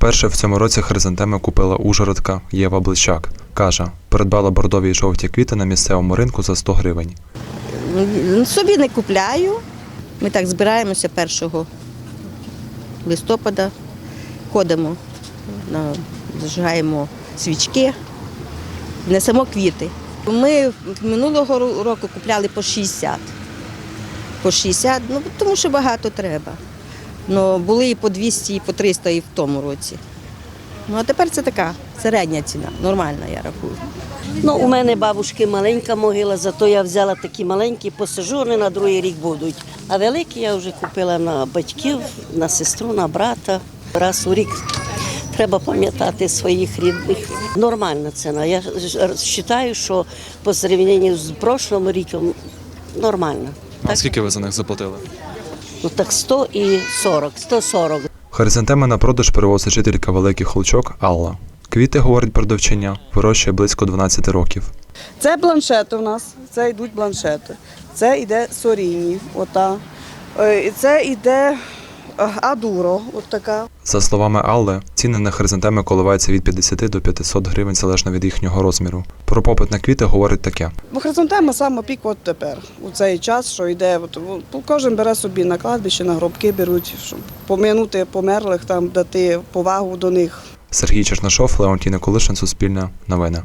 Вперше в цьому році хризантеми купила ужгородка Єва Блищак. Каже, придбала бордові й жовті квіти на місцевому ринку за 100 гривень. Ну, Собі не купляю. Ми так збираємося 1 листопада, ходимо, зажигаємо свічки, несемо квіти. Ми минулого року купляли по 60. По 60, ну тому що багато треба. Ну, були і по 200, і по 300 і в тому році. Ну а тепер це така середня ціна, нормальна, я рахую. Ну, у мене бабушки маленька могила, зато я взяла такі маленькі, посажу, вони на другий рік будуть. А великі я вже купила на батьків, на сестру, на брата. Раз у рік треба пам'ятати своїх рідних. Нормальна ціна. Я вважаю, що по порівнянню з прошлим роком нормально. А скільки ви за них заплатили? Ну так 100 і 40, 140. Хризантеми на продаж перевозить жителька великих Холчок Алла. Квіти, говорить продавчиня, вирощує близько 12 років. Це бланшети у нас, це йдуть бланшети. Це йде соріні, ота. Е, Це йде адуро, от така. За словами Алли, ціни на хризантеми коливаються від 50 до 500 гривень залежно від їхнього розміру. Про попит на квіти говорить таке. Бо хризантема саме пік от тепер, у цей час, що йде. От, от, кожен бере собі на кладбище, на гробки беруть, щоб поминути померлих, там дати повагу до них. Сергій Чернашов, Леонтій Николишин, Суспільне, Новини.